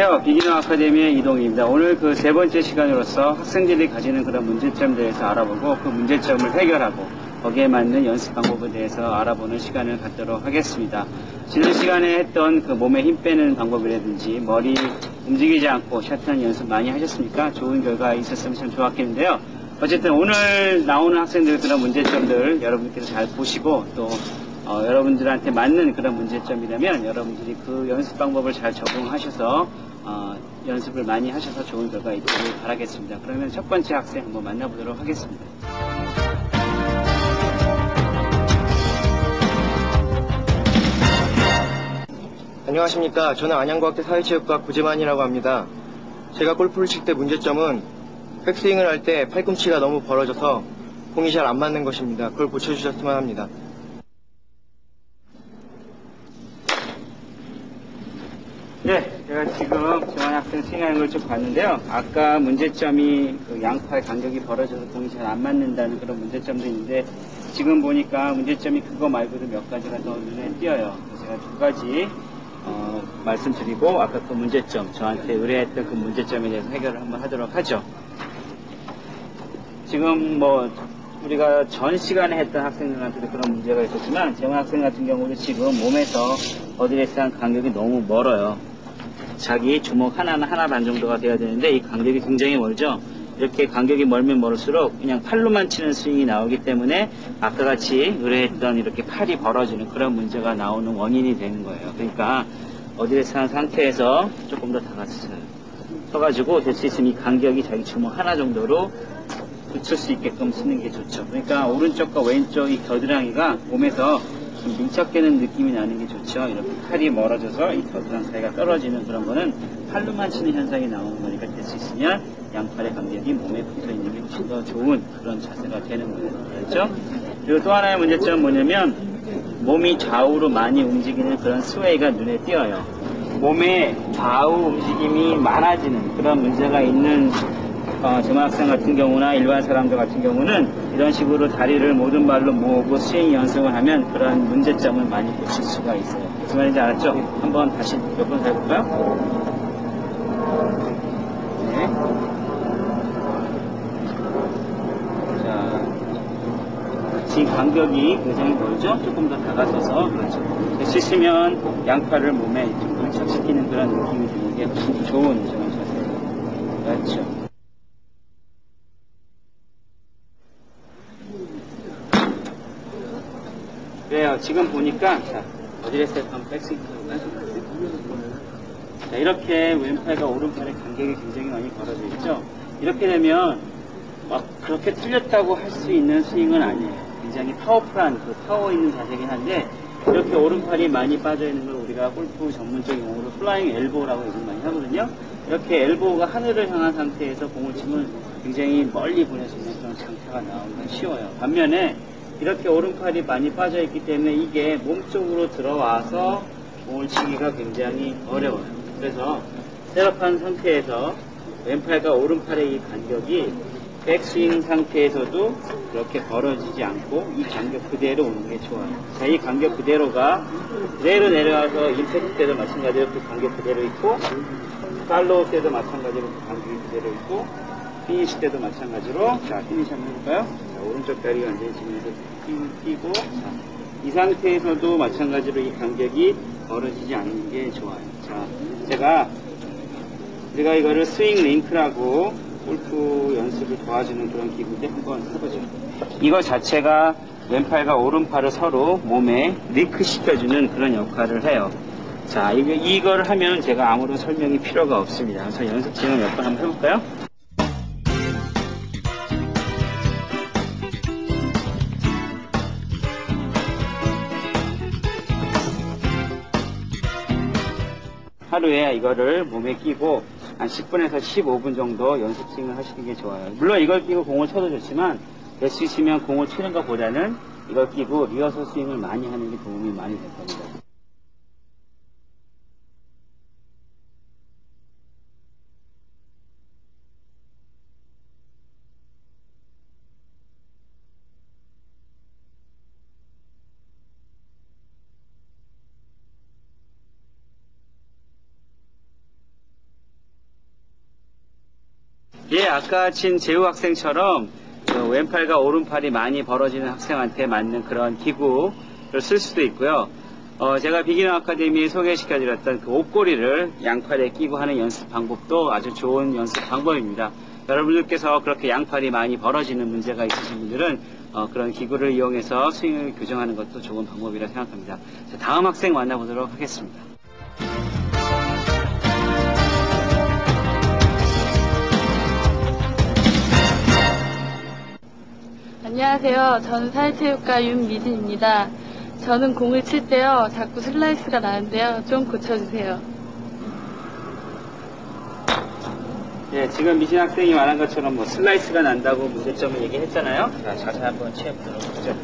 안녕하세요. 비기너 아카데미의 이동입니다. 오늘 그 세 번째 시간으로서 학생들이 가지는 그런 문제점에 대해서 알아보고 그 문제점을 해결하고 거기에 맞는 연습 방법에 대해서 알아보는 시간을 갖도록 하겠습니다. 지난 시간에 했던 그 몸에 힘 빼는 방법이라든지 머리 움직이지 않고 샷한 연습 많이 하셨습니까? 좋은 결과 있었으면 참 좋았겠는데요. 어쨌든 오늘 나오는 학생들 그런 문제점들 여러분께서 잘 보시고 또 어, 여러분들한테 맞는 그런 문제점이라면 여러분들이 그 연습 방법을 잘 적용하셔서 어, 연습을 많이 하셔서 좋은 결과 있기를 바라겠습니다. 그러면 첫 번째 학생 한번 만나보도록 하겠습니다. 안녕하십니까. 저는 안양과학대 사회체육과 구재만이라고 합니다. 제가 골프를 칠 때 문제점은 백스윙을 할 때 팔꿈치가 너무 벌어져서 공이 잘 안 맞는 것입니다. 그걸 고쳐주셨으면 합니다. 네, 제가 지금 재환 학생 스윙하는 걸 쭉 봤는데요. 아까 문제점이 그 양팔 간격이 벌어져서 공이 잘 안 맞는다는 그런 문제점도 있는데 지금 보니까 문제점이 그거 말고도 몇 가지가 더 눈에 띄어요. 제가 두 가지 어, 말씀드리고 아까 그 문제점 저한테 의뢰했던 그 문제점에 대해서 해결을 한번 하도록 하죠. 지금 뭐 우리가 전 시간에 했던 학생들한테도 그런 문제가 있었지만 재원 학생 같은 경우는 지금 몸에서 어드레스한 간격이 너무 멀어요. 자기 주먹 하나는 하나 반 정도가 돼야 되는데 이 간격이 굉장히 멀죠. 이렇게 간격이 멀면 멀을수록 그냥 팔로만 치는 스윙이 나오기 때문에 아까 같이 의뢰했던 이렇게 팔이 벌어지는 그런 문제가 나오는 원인이 되는 거예요. 그러니까 어드레스한 상태에서 조금 더 다가서요. 서가지고 될 수 있으면 이 간격이 자기 주먹 하나 정도로 붙일 수 있게끔 쓰는 게 좋죠. 그러니까 오른쪽과 왼쪽 이 겨드랑이가 몸에서 좀 밀착되는 느낌이 나는 게 좋죠. 이렇게 팔이 멀어져서 이 겨드랑 사이가 떨어지는 그런 거는 팔로만 치는 현상이 나오는 거니까 될 수 있으면 양팔의 간격이 몸에 붙어 있는 게 훨씬 더 좋은 그런 자세가 되는 거예요. 그렇죠? 그리고 또 하나의 문제점은 뭐냐면 몸이 좌우로 많이 움직이는 그런 스웨이가 눈에 띄어요. 몸의 좌우 움직임이 많아지는 그런 문제가 있는 어, 중학생 같은 경우나 일반 사람들 같은 경우는 이런 식으로 다리를 모든 발로 모으고 스윙 연습을 하면 그런 문제점을 많이 고칠 수가 있어요. 무슨 말인지 알았죠? 한번 다시 몇 번 해볼까요? 네. 자, 지금 간격이 굉장히 멀죠? 조금 더 다가서서 그렇죠. 있으면 양팔을 몸에 좀 밀착시키는 그런 느낌이 드는 게 좋은 자세예요. 그렇죠. 그래요. 지금 보니까, 자, 어디랬어요? 한번 백스윙 해볼까요? 자, 이렇게 왼팔과 오른팔의 간격이 굉장히 많이 벌어져 있죠? 이렇게 되면, 막 그렇게 틀렸다고 할 수 있는 스윙은 아니에요. 굉장히 파워풀한, 그 파워 있는 자세긴 한데, 이렇게 오른팔이 많이 빠져 있는 걸 우리가 골프 전문적인 용어로 플라잉 엘보라고 얘기를 많이 하거든요. 이렇게 엘보가 하늘을 향한 상태에서 공을 치면 굉장히 멀리 보낼 수 있는 그런 상태가 나오는 건 쉬워요. 반면에 이렇게 오른팔이 많이 빠져 있기 때문에 이게 몸쪽으로 들어와서 공을 치기가 굉장히 어려워요. 그래서 셋업한 상태에서 왼팔과 오른팔의 이 간격이 백스윙 상태에서도 그렇게 벌어지지 않고 이 간격 그대로 오는 게 좋아요. 자, 이 간격 그대로가 그대로 내려와서 임팩트 때도 마찬가지로 그 간격 그대로 있고 팔로우 때도 마찬가지로 그 간격이 그대로 있고 피니시 때도 마찬가지로 자 피니시 한번 해볼까요? 자, 오른쪽 다리가 지면서 뛰고 자, 이 상태에서도 마찬가지로 이 간격이 벌어지지 않는 게 좋아요. 자 제가 우리가 이거를 스윙 링크라고 골프 연습을 도와주는 그런 기구인데 한번 해보죠. 이거 자체가 왼팔과 오른팔을 서로 몸에 링크 시켜주는 그런 역할을 해요. 자, 이거, 이걸 하면 제가 아무런 설명이 필요가 없습니다. 그래서 연습 진행 몇 번 한번 해볼까요? 하루에 이거를 몸에 끼고 한 10분에서 15분 정도 연습 스윙을 하시는 게 좋아요. 물론 이걸 끼고 공을 쳐도 좋지만 될수 있으면 공을 치는 것보다는 이걸 끼고 리허설 스윙을 많이 하는 게 도움이 많이 될 겁니다. 예, 아까 친 재우 학생처럼 그 왼팔과 오른팔이 많이 벌어지는 학생한테 맞는 그런 기구를 쓸 수도 있고요. 어, 제가 비기너 아카데미에 소개시켜드렸던 그 옷걸이를 양팔에 끼고 하는 연습 방법도 아주 좋은 연습 방법입니다. 여러분들께서 그렇게 양팔이 많이 벌어지는 문제가 있으신 분들은 어, 그런 기구를 이용해서 스윙을 교정하는 것도 좋은 방법이라 생각합니다. 자, 다음 학생 만나보도록 하겠습니다. 안녕하세요. 저는 사회체육과 윤미진입니다. 저는 공을 칠 때요, 자꾸 슬라이스가 나는데요. 좀 고쳐주세요. 예, 지금 미진 학생이 말한 것처럼 뭐 슬라이스가 난다고 문제점을 얘기했잖아요. 자, 자세히 한번 취해보도록 하죠.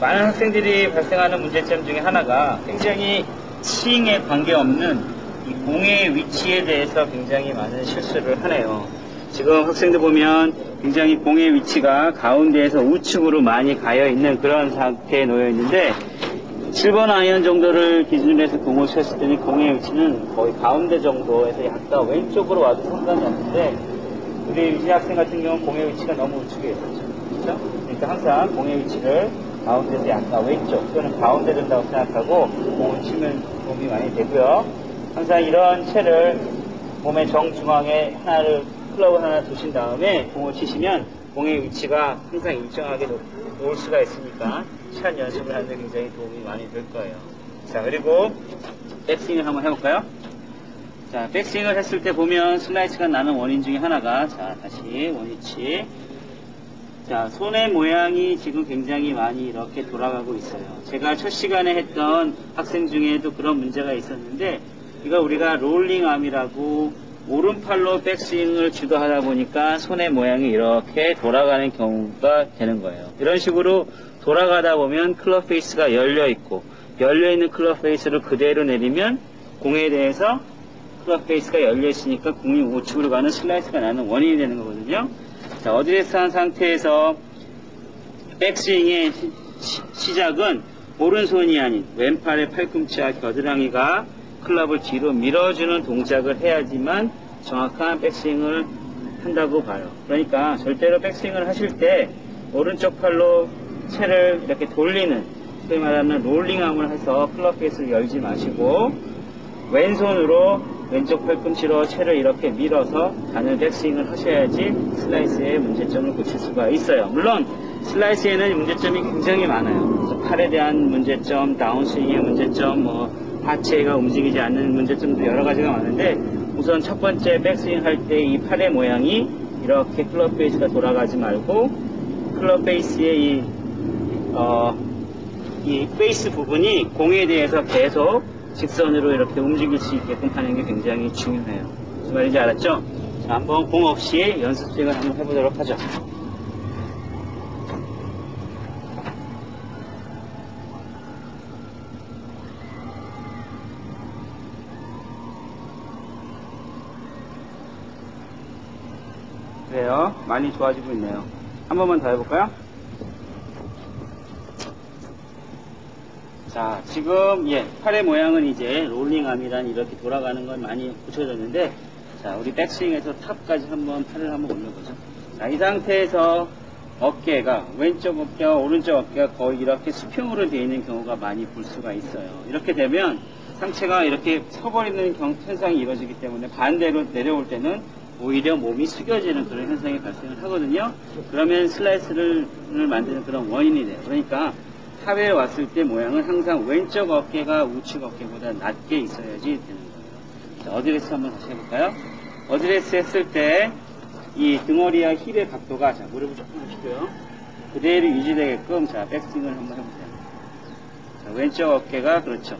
많은 학생들이 발생하는 문제점 중에 하나가 굉장히 스윙에 관계없는 이 공의 위치에 대해서 굉장히 많은 실수를 하네요. 지금 학생들 보면 굉장히 공의 위치가 가운데에서 우측으로 많이 가여 있는 그런 상태에 놓여 있는데 7번 아이언 정도를 기준으로 해서 공을 쳤을 때는 공의 위치는 거의 가운데 정도에서 약간 왼쪽으로 와도 상관이 없는데 우리 유진 학생 같은 경우는 공의 위치가 너무 우측에 있었죠. 그렇죠? 그러니까 항상 공의 위치를 가운데서 약간 왼쪽 또는 가운데 된다고 생각하고 공을 치면 도움이 많이 되고요. 항상 이런 채를 몸의 정중앙에 하나를 클럽 하나 두신 다음에 공을 치시면 공의 위치가 항상 일정하게 놓, 놓을 수가 있으니까 시간 연습을 하는데 굉장히 도움이 많이 될 거예요. 자 그리고 백스윙을 한번 해볼까요? 자 백스윙을 했을 때 보면 슬라이스가 나는 원인 중에 하나가 자 다시 원위치 자 손의 모양이 지금 굉장히 많이 이렇게 돌아가고 있어요. 제가 첫 시간에 했던 학생 중에도 그런 문제가 있었는데 이거 우리가 롤링 암이라고 오른팔로 백스윙을 주도하다 보니까 손의 모양이 이렇게 돌아가는 경우가 되는 거예요. 이런 식으로 돌아가다 보면 클럽 페이스가 열려 있고 열려 있는 클럽 페이스를 그대로 내리면 공에 대해서 클럽 페이스가 열려 있으니까 공이 우측으로 가는 슬라이스가 나는 원인이 되는 거거든요. 자, 어드레스한 상태에서 백스윙의 시- 시- 시작은 오른손이 아닌 왼팔의 팔꿈치와 겨드랑이가 클럽을 뒤로 밀어주는 동작을 해야지만 정확한 백스윙을 한다고 봐요. 그러니까 절대로 백스윙을 하실 때 오른쪽 팔로 채를 이렇게 돌리는 소위 말하는 롤링함을 해서 클럽 페이스를 열지 마시고 왼손으로 왼쪽 팔꿈치로 채를 이렇게 밀어서 가는 백스윙을 하셔야지 슬라이스의 문제점을 고칠 수가 있어요. 물론 슬라이스에는 문제점이 굉장히 많아요. 팔에 대한 문제점, 다운스윙의 문제점, 뭐 하체가 움직이지 않는 문제점도 여러 가지가 많은데 우선 첫 번째 백스윙 할 때 이 팔의 모양이 이렇게 클럽 베이스가 돌아가지 말고 클럽 베이스의 이, 어, 이 베이스 부분이 공에 대해서 계속 직선으로 이렇게 움직일 수 있게끔 하는 게 굉장히 중요해요. 무슨 말인지 알았죠? 자, 한번 공 없이 연습 스윙을 한번 해보도록 하죠. 그래요. 많이 좋아지고 있네요. 한 번만 더 해볼까요? 자, 지금, 예, 팔의 모양은 이제 롤링암이란 이렇게 돌아가는 건 많이 고쳐졌는데, 자, 우리 백스윙에서 탑까지 한번 팔을 한번 올려보죠. 자, 이 상태에서 어깨가, 왼쪽 어깨와 오른쪽 어깨가 거의 이렇게 수평으로 되어 있는 경우가 많이 볼 수가 있어요. 이렇게 되면 상체가 이렇게 서버리는 경, 현상이 이루어지기 때문에 반대로 내려올 때는 오히려 몸이 숙여지는 그런 현상이 발생을 하거든요. 그러면 슬라이스를 만드는 그런 원인이 돼요. 그러니까 탑에 왔을 때 모양은 항상 왼쪽 어깨가 우측 어깨보다 낮게 있어야지 되는 거예요. 자, 어드레스 한번 다시 해볼까요? 어드레스 했을 때 이 등허리와 힙의 각도가 자 무릎을 조금 보시고요. 그대로 유지되게끔 자 백스윙을 한번 해보세요. 자, 왼쪽 어깨가 그렇죠.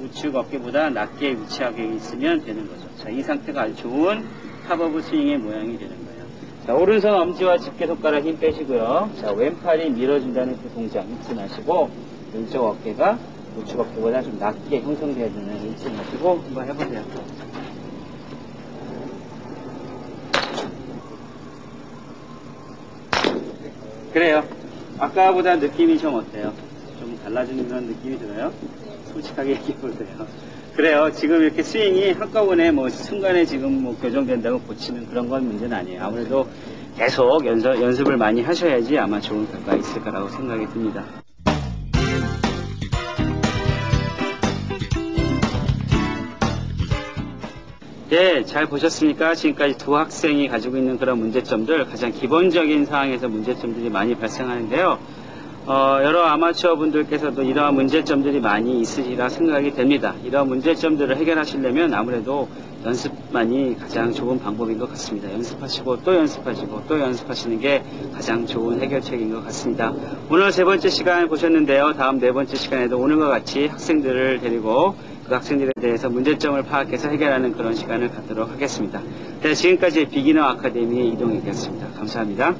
우측 어깨보다 낮게 위치하게 있으면 되는 거죠. 자, 이 상태가 아주 좋은 탑오브 스윙의 모양이 되는 거예요. 자, 오른손 엄지와 집게 손가락 힘 빼시고요. 자, 왼팔이 밀어준다는 그 동작 잊지 마시고, 왼쪽 어깨가 우측 어깨보다 좀 낮게 형성되어야 되는 잊지 마시고, 한번 해보세요. 그래요. 아까보다 느낌이 좀 어때요? 좀좀 달라지는 그런 느낌이 들어요. 솔직하게 얘기해 보세요. 그래요. 지금 이렇게 스윙이 한꺼번에 뭐 순간에 지금 뭐 교정된다고 고치는 그런 건 문제는 아니에요. 아무래도 계속 연습, 연습을 많이 하셔야지 아마 좋은 결과가 있을 거라고 생각이 듭니다. 네, 잘 보셨습니까? 지금까지 두 학생이 가지고 있는 그런 문제점들, 가장 기본적인 상황에서 문제점들이 많이 발생하는데요. 어, 여러 아마추어 분들께서도 이러한 문제점들이 많이 있으리라 생각이 됩니다. 이러한 문제점들을 해결하시려면 아무래도 연습만이 가장 좋은 방법인 것 같습니다. 연습하시고 또 연습하시고 또 연습하시는 게 가장 좋은 해결책인 것 같습니다. 오늘 세 번째 시간 보셨는데요. 다음 네 번째 시간에도 오늘과 같이 학생들을 데리고 그 학생들에 대해서 문제점을 파악해서 해결하는 그런 시간을 갖도록 하겠습니다. 네, 지금까지 비기너 아카데미의 이동익이었습니다. 감사합니다.